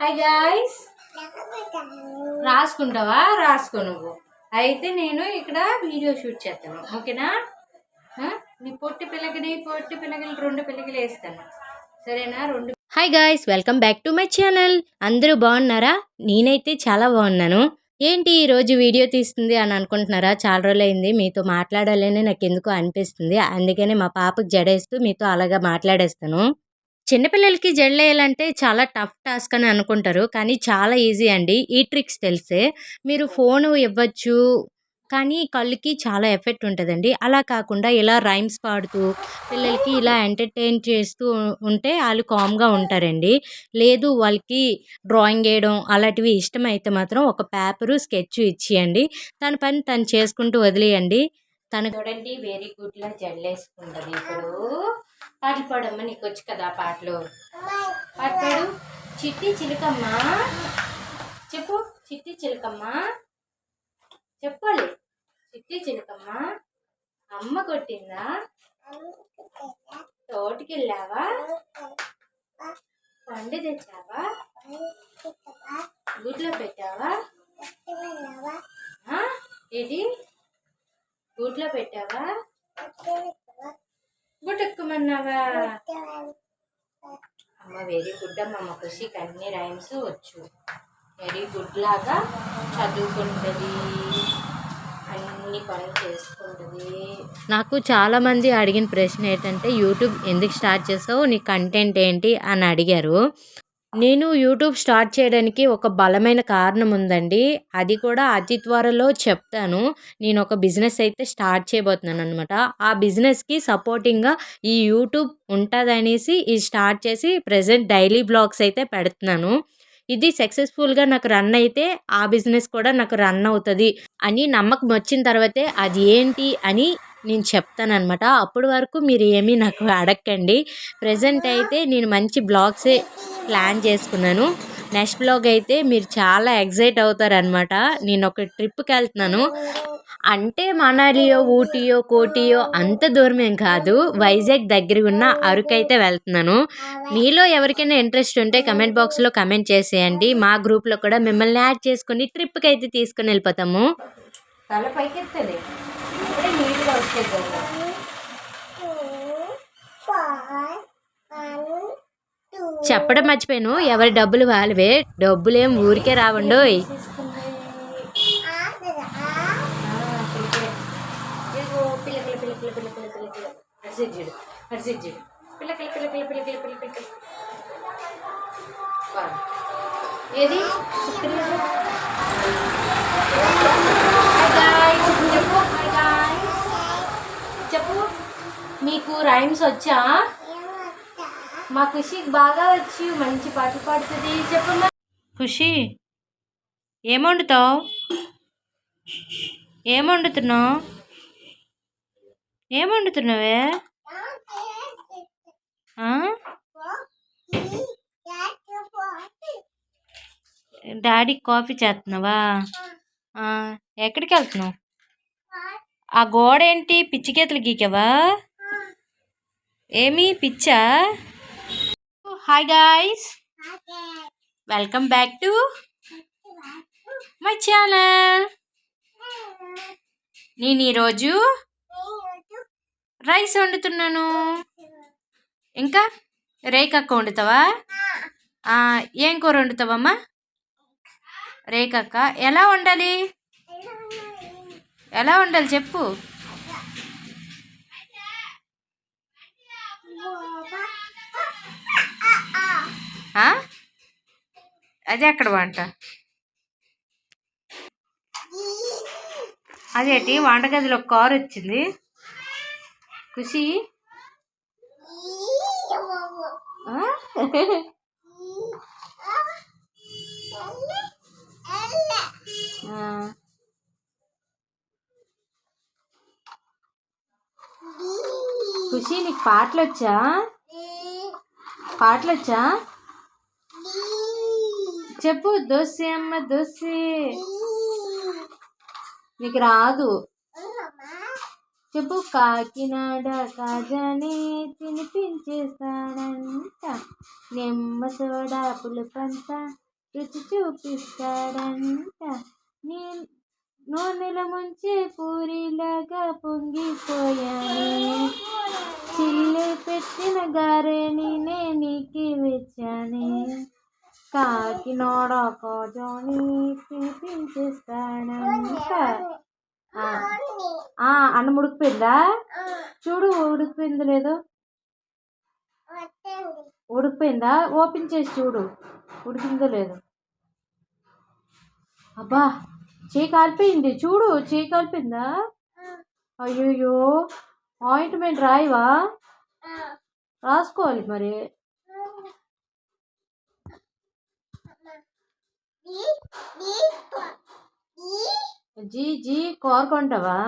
Hi guys రాసుకుంటావా? రాసుకో నువ్వు. అయితే నేను ఇక్కడ వీడియో షూట్ చేస్తాను. ఓకేనా? నీ పొట్టి పిల్లకిని పొట్టి పిల్లకిని రెండు పిల్లకిలు వేస్తాను. సరేనా? రెండు hi guys welcome back to my channel అందరూ బాగున్నారా? నేనైతే చాలా బాగున్నాను. ఏంటి ఈరోజు వీడియో తీస్తుంది అని అనుకుంటున్నారా? చాలా రోజులు అయింది మీతో మాట్లాడాలని నాకు ఎందుకో అనిపిస్తుంది. అందుకనే మా పాపకు జడేస్తూ మీతో అలాగా మాట్లాడేస్తాను. చిన్నపిల్లలకి జడలేయాలంటే చాలా టఫ్ టాస్క్ అని అనుకుంటారు. కానీ చాలా ఈజీ అండి. ఈ ట్రిక్స్ తెలిసే. మీరు ఫోన్ ఇవ్వచ్చు. కానీ కళ్ళుకి చాలా ఎఫెక్ట్ ఉంటుందండి. అలా కాకుండా ఇలా రైమ్స్ పాడుతూ పిల్లలకి ఇలా ఎంటర్టైన్ చేస్తూ ఉంటే వాళ్ళు కామ్గా ఉంటారండి. లేదు వాళ్ళకి డ్రాయింగ్ వేయడం అలాంటివి ఇష్టమైతే మాత్రం ఒక పేపరు స్కెచ్ ఇచ్చేయండి. తన పని తను చేసుకుంటూ వదిలేయండి. తన చూడండి వెరీ గుడ్ లా జల్లేసుకుంటది ఇప్పుడు పాటలు పాడమ్మ నీకు వచ్చు కదా పాటలు. పాట పాడు. చిట్టి చిలుకమ్మ. చెప్పు చిట్టి చిలుకమ్మ. చెప్పాలి. చిట్టి చిలుకమ్మ. అమ్మ కొట్టిందా? తోటికి వెళ్ళావా పండు తెచ్చావా? గుడ్లో పెట్టావా? ఏది గూట్లో పెట్టావా? గుట్టెక్కమన్నావా? అమ్మ వెరీ గుడ్ అమ్మ. మా ఖుషికి అన్ని రైమ్స్ వచ్చు. వెరీ గుడ్ లాగా చదువుకుంటుంది. అన్ని పనులు చేసుకుంటుంది. నాకు చాలామంది అడిగిన ప్రశ్న ఏంటంటే యూట్యూబ్ ఎందుకు స్టార్ట్ చేసావు? నీ కంటెంట్ ఏంటి? అని అడిగారు. నేను యూట్యూబ్ స్టార్ట్ చేయడానికి ఒక బలమైన కారణం ఉందండి. అది కూడా అతి త్వరలో చెప్తాను. నేను ఒక బిజినెస్ అయితే స్టార్ట్ చేయబోతున్నాను అనమాట ఆ బిజినెస్కి సపోర్టింగ్గా ఈ యూట్యూబ్ ఉంటుందనేసి ఇది స్టార్ట్ చేసి ప్రజెంట్ డైలీ బ్లాగ్స్ అయితే పెడుతున్నాను. ఇది సక్సెస్ఫుల్గా నాకు రన్ అయితే ఆ బిజినెస్ కూడా నాకు రన్ అవుతుంది అని నమ్మకం వచ్చిన తర్వాతే అది ఏంటి అని నేను చెప్తానమాట అప్పటి వరకు మీరు ఏమీ నాకు అడగండి ప్రజెంట్ అయితే నేను మంచి బ్లాగ్సే ప్లాన్ చేసుకున్నాను. నెక్స్ట్ బ్లాగ్ అయితే మీరు చాలా ఎగ్జైట్ అవుతారనమాట నేను ఒక ట్రిప్కి వెళ్తున్నాను. అంటే మనాలియో ఊటీయో కోటియో అంత దూరం ఏం కాదు. వైజాగ్ దగ్గర ఉన్న అరకు అయితే వెళ్తున్నాను. మీలో ఎవరికైనా ఇంట్రెస్ట్ ఉంటే కమెంట్ బాక్స్లో కమెంట్ చేసేయండి. మా గ్రూప్లో కూడా మిమ్మల్ని యాడ్ చేసుకుని ట్రిప్కి అయితే తీసుకుని వెళ్ళిపోతాము. తల నీట్గా వచ్చేది కదా చెప్పడం మర్చిపోయాను. ఎవరి డబ్బులు వాళ్ళవే. డబ్బులేం ఊరికే రావండోయ్. పిల్లకల రైమ్స్ వచ్చా? మా ఖుషికి బాగా వచ్చి మంచి పాటలు పాడుతుంది. చెప్పమ్మా. ఖుషి ఏం వండుతావు? ఏం వండుతున్నావు? ఏం వండుతున్నావే? డాడీకి కాఫీ చేస్తున్నావా? ఎక్కడికి వెళ్తున్నావు? ఆ గోడ ఏంటి పిచ్చికేతలు గీకావా? ఏమి పిచ్చా? Hi guys welcome back to my channel నేను ఈరోజు రైస్ వండుతున్నాను. ఇంకా రేకక్క వండుతావా? ఏం కూర వండుతావమ్మా? రేకక్క ఎలా వండాలి? ఎలా వండాలి చెప్పు ఆ? అదే ఎక్కడ వంట? అదేంటి? వంటగదిలో కారు వచ్చింది. ఖుషి? ఖుషి నీకు పాటలు వచ్చా? పాటలు వచ్చా? చెప్పు దోశ అమ్మ దోశ. నీకు రాదు. చెప్పు కాకినాడ కాజానే తినిపించేస్తాడంట. నిమ్మ సోడా పులుపంత రుచి చూపిస్తాడంట. నీ నూనెల ముంచే పూరిలాగా పొంగిపోయాను. చిల్లి పెట్టిన గారెని కాకినాడ కాజాని పిలిపించేస్తాడంట ఆ, అన్నం ఉడికిపోయిందా? చూడు ఉడికిపోయింది లేదో? ఉడికిపోయిందా? ఓపెన్ చేసి చూడు ఉడికిందో లేదో? అబ్బా చేయి కాలిపోయింది. చూడు చేయి కాలిపోయిందా? అయ్యో ఆయింట్మెంట్ రాయవా? రాసుకోవాలి మరి. జీ జీ కోరుకుంటావా?